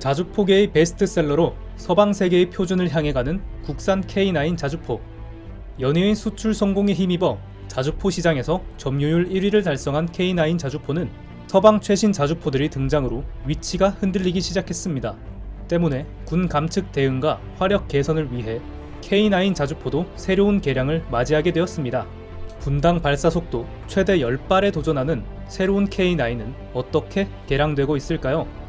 자주포계의 베스트셀러로 서방 세계의 표준을 향해 가는 국산 K9 자주포. 연이은 수출 성공에 힘입어 자주포 시장에서 점유율 1위를 달성한 K9 자주포는 서방 최신 자주포들이 등장으로 위치가 흔들리기 시작했습니다. 때문에 군 감측 대응과 화력 개선을 위해 K9 자주포도 새로운 개량을 맞이하게 되었습니다. 분당 발사 속도 최대 10발에 도전하는 새로운 K9은 어떻게 개량되고 있을까요?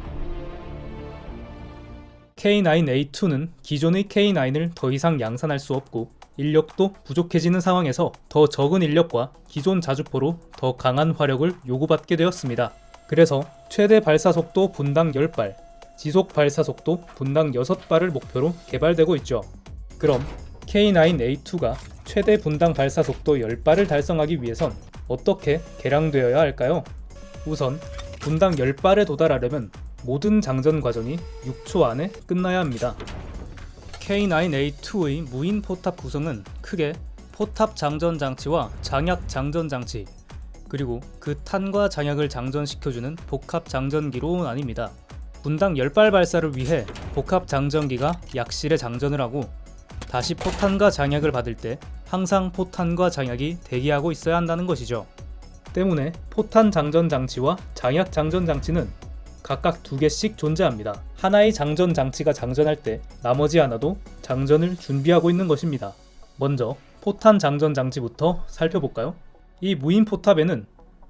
K9A2는 기존의 K9을 더 이상 양산할 수 없고 인력도 부족해지는 상황에서 더 적은 인력과 기존 자주포로 더 강한 화력을 요구받게 되었습니다. 그래서 최대 발사 속도 분당 10발, 지속 발사 속도 분당 6발을 목표로 개발되고 있죠. 그럼 K9A2가 최대 분당 발사 속도 10발을 달성하기 위해선 어떻게 개량되어야 할까요? 우선 분당 10발에 도달하려면 모든 장전 과정이 6초 안에 끝나야 합니다. K9A2의 무인 포탑 구성은 크게 포탑 장전 장치와 장약 장전 장치, 그리고 그 탄과 장약을 장전시켜주는 복합 장전기로 나뉩니다. 분당 10발 발사를 위해 복합 장전기가 약실에 장전을 하고 다시 포탄과 장약을 받을 때 항상 포탄과 장약이 대기하고 있어야 한다는 것이죠. 때문에 포탄 장전 장치와 장약 장전 장치는 각각 두 개씩 존재합니다. 하나의 장전 장치가 장전할 때 나머지 하나도 장전을 준비하고 있는 것입니다. 먼저 포탄 장전 장치부터 살펴볼까요? 이 무인 포탑에는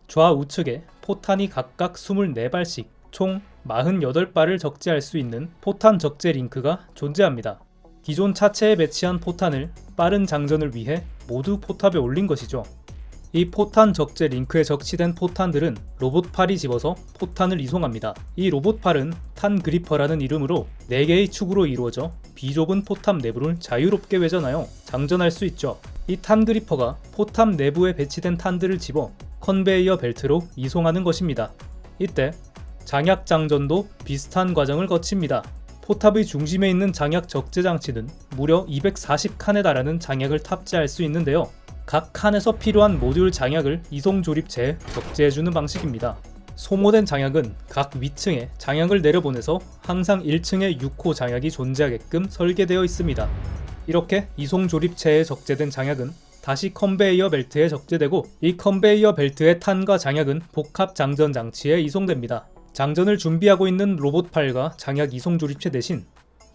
좌우측에 포탄이 각각 24발씩 총 48발을 적재할 수 있는 포탄 적재 링크가 존재합니다. 기존 차체에 배치한 포탄을 빠른 장전을 위해 모두 포탑에 올린 것이죠. 이 포탄 적재 링크에 적치된 포탄들은 로봇팔이 집어서 포탄을 이송합니다. 이 로봇팔은 탄 그리퍼라는 이름으로 4개의 축으로 이루어져 비좁은 포탑 내부를 자유롭게 회전하여 장전할 수 있죠. 이 탄 그리퍼가 포탑 내부에 배치된 탄들을 집어 컨베이어 벨트로 이송하는 것입니다. 이때 장약 장전도 비슷한 과정을 거칩니다. 포탑의 중심에 있는 장약 적재 장치는 무려 240칸에 달하는 장약을 탑재할 수 있는데요. 각 칸에서 필요한 모듈 장약을 이송 조립체에 적재해주는 방식입니다. 소모된 장약은 각 위층에 장약을 내려보내서 항상 1층에 6호 장약이 존재하게끔 설계되어 있습니다. 이렇게 이송 조립체에 적재된 장약은 다시 컨베이어 벨트에 적재되고 이 컨베이어 벨트의 탄과 장약은 복합 장전 장치에 이송됩니다. 장전을 준비하고 있는 로봇팔과 장약 이송 조립체 대신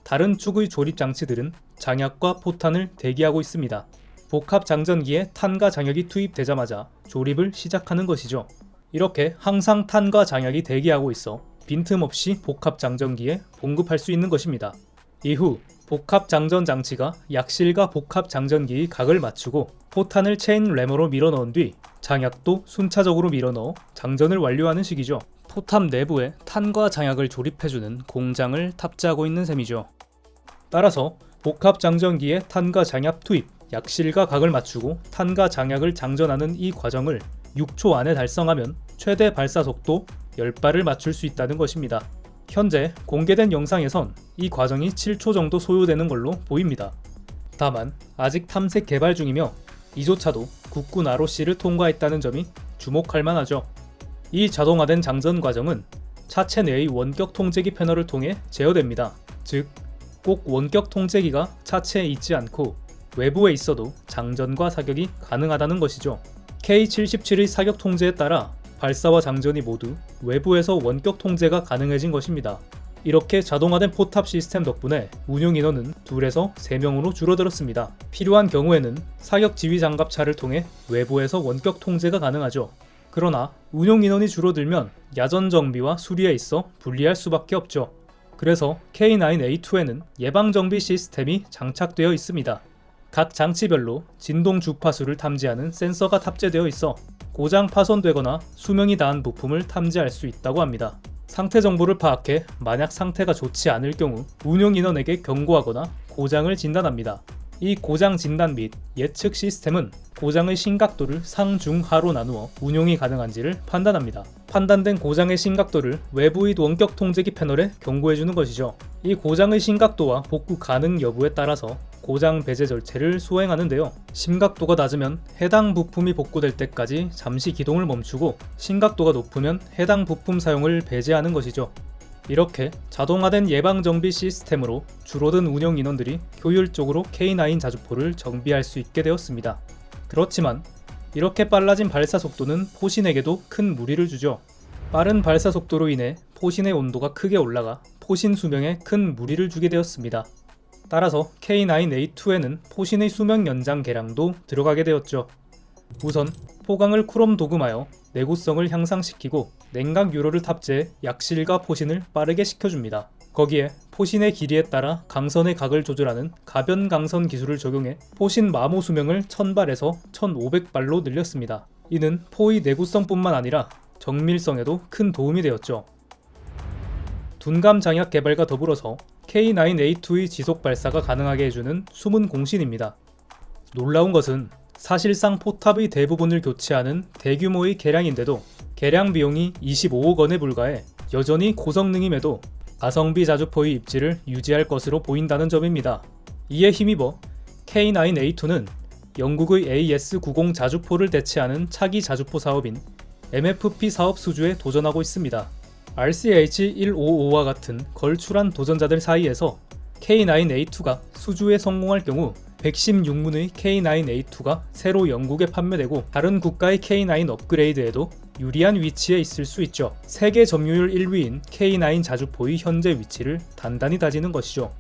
다른 축의 조립 장치들은 장약과 포탄을 대기하고 있습니다. 복합 장전기에 탄과 장약이 투입되자마자 조립을 시작하는 것이죠. 이렇게 항상 탄과 장약이 대기하고 있어 빈틈없이 복합 장전기에 공급할 수 있는 것입니다. 이후 복합 장전 장치가 약실과 복합 장전기의 각을 맞추고 포탄을 체인 레머로 밀어 넣은 뒤 장약도 순차적으로 밀어 넣어 장전을 완료하는 식이죠. 포탑 내부에 탄과 장약을 조립해주는 공장을 탑재하고 있는 셈이죠. 따라서 복합 장전기에 탄과 장약 투입, 약실과 각을 맞추고 탄과 장약을 장전하는 이 과정을 6초 안에 달성하면 최대 발사 속도 10발을 맞출 수 있다는 것입니다. 현재 공개된 영상에선 이 과정이 7초 정도 소요되는 걸로 보입니다. 다만 아직 탐색 개발 중이며 이조차도 국군 ROC를 통과했다는 점이 주목할 만하죠. 이 자동화된 장전 과정은 차체 내의 원격 통제기 패널을 통해 제어됩니다. 즉, 꼭 원격 통제기가 차체에 있지 않고 외부에 있어도 장전과 사격이 가능하다는 것이죠. K77의 사격 통제에 따라 발사와 장전이 모두 외부에서 원격 통제가 가능해진 것입니다. 이렇게 자동화된 포탑 시스템 덕분에 운용 인원은 2에서 3명으로 줄어들었습니다. 필요한 경우에는 사격 지휘 장갑차를 통해 외부에서 원격 통제가 가능하죠. 그러나 운용 인원이 줄어들면 야전 정비와 수리에 있어 불리할 수밖에 없죠. 그래서 K9A2에는 예방 정비 시스템이 장착되어 있습니다. 각 장치별로 진동 주파수를 탐지하는 센서가 탑재되어 있어 고장 파손되거나 수명이 다한 부품을 탐지할 수 있다고 합니다. 상태 정보를 파악해 만약 상태가 좋지 않을 경우 운용 인원에게 경고하거나 고장을 진단합니다. 이 고장 진단 및 예측 시스템은 고장의 심각도를 상, 중, 하로 나누어 운용이 가능한지를 판단합니다. 판단된 고장의 심각도를 외부의 원격 통제기 패널에 경고해주는 것이죠. 이 고장의 심각도와 복구 가능 여부에 따라서 고장 배제 절차를 수행하는데요. 심각도가 낮으면 해당 부품이 복구될 때까지 잠시 기동을 멈추고 심각도가 높으면 해당 부품 사용을 배제하는 것이죠. 이렇게 자동화된 예방 정비 시스템으로 줄어든 운영 인원들이 효율적으로 K9 자주포를 정비할 수 있게 되었습니다. 그렇지만 이렇게 빨라진 발사 속도는 포신에게도 큰 무리를 주죠. 빠른 발사 속도로 인해 포신의 온도가 크게 올라가 포신 수명에 큰 무리를 주게 되었습니다. 따라서 K9A2에는 포신의 수명 연장 개량도 들어가게 되었죠. 우선 포강을 크롬 도금하여 내구성을 향상시키고 냉각 유로를 탑재해 약실과 포신을 빠르게 식혀줍니다. 거기에 포신의 길이에 따라 강선의 각을 조절하는 가변 강선 기술을 적용해 포신 마모 수명을 1000발에서 1500발로 늘렸습니다. 이는 포의 내구성뿐만 아니라 정밀성에도 큰 도움이 되었죠. 둔감 장약 개발과 더불어서 K9A2의 지속 발사가 가능하게 해주는 숨은 공신입니다. 놀라운 것은 사실상 포탑의 대부분을 교체하는 대규모의 개량인데도 개량 비용이 25억 원에 불과해 여전히 고성능임에도 가성비 자주포의 입지를 유지할 것으로 보인다는 점입니다. 이에 힘입어 K9A2는 영국의 AS90 자주포를 대체하는 차기 자주포 사업인 MFP 사업 수주에 도전하고 있습니다. RCH155와 같은 걸출한 도전자들 사이에서 K9A2가 수주에 성공할 경우 116문의 K9A2가 새로 영국에 판매되고 다른 국가의 K9 업그레이드에도 유리한 위치에 있을 수 있죠. 세계 점유율 1위인 K9 자주포의 현재 위치를 단단히 다지는 것이죠.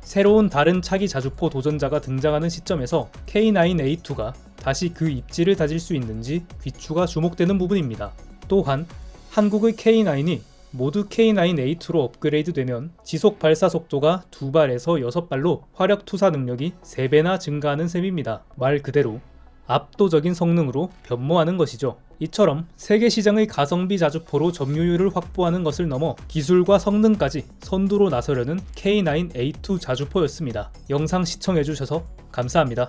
새로운 다른 차기 자주포 도전자가 등장하는 시점에서 K9A2가 다시 그 입지를 다질 수 있는지 귀추가 주목되는 부분입니다. 또한 한국의 K9이 모두 K9A2로 업그레이드 되면 지속 발사 속도가 2발에서 6발로 화력 투사 능력이 3배나 증가하는 셈입니다. 말 그대로 압도적인 성능으로 변모하는 것이죠. 이처럼 세계 시장의 가성비 자주포로 점유율을 확보하는 것을 넘어 기술과 성능까지 선두로 나서려는 K9A2 자주포였습니다. 영상 시청해주셔서 감사합니다.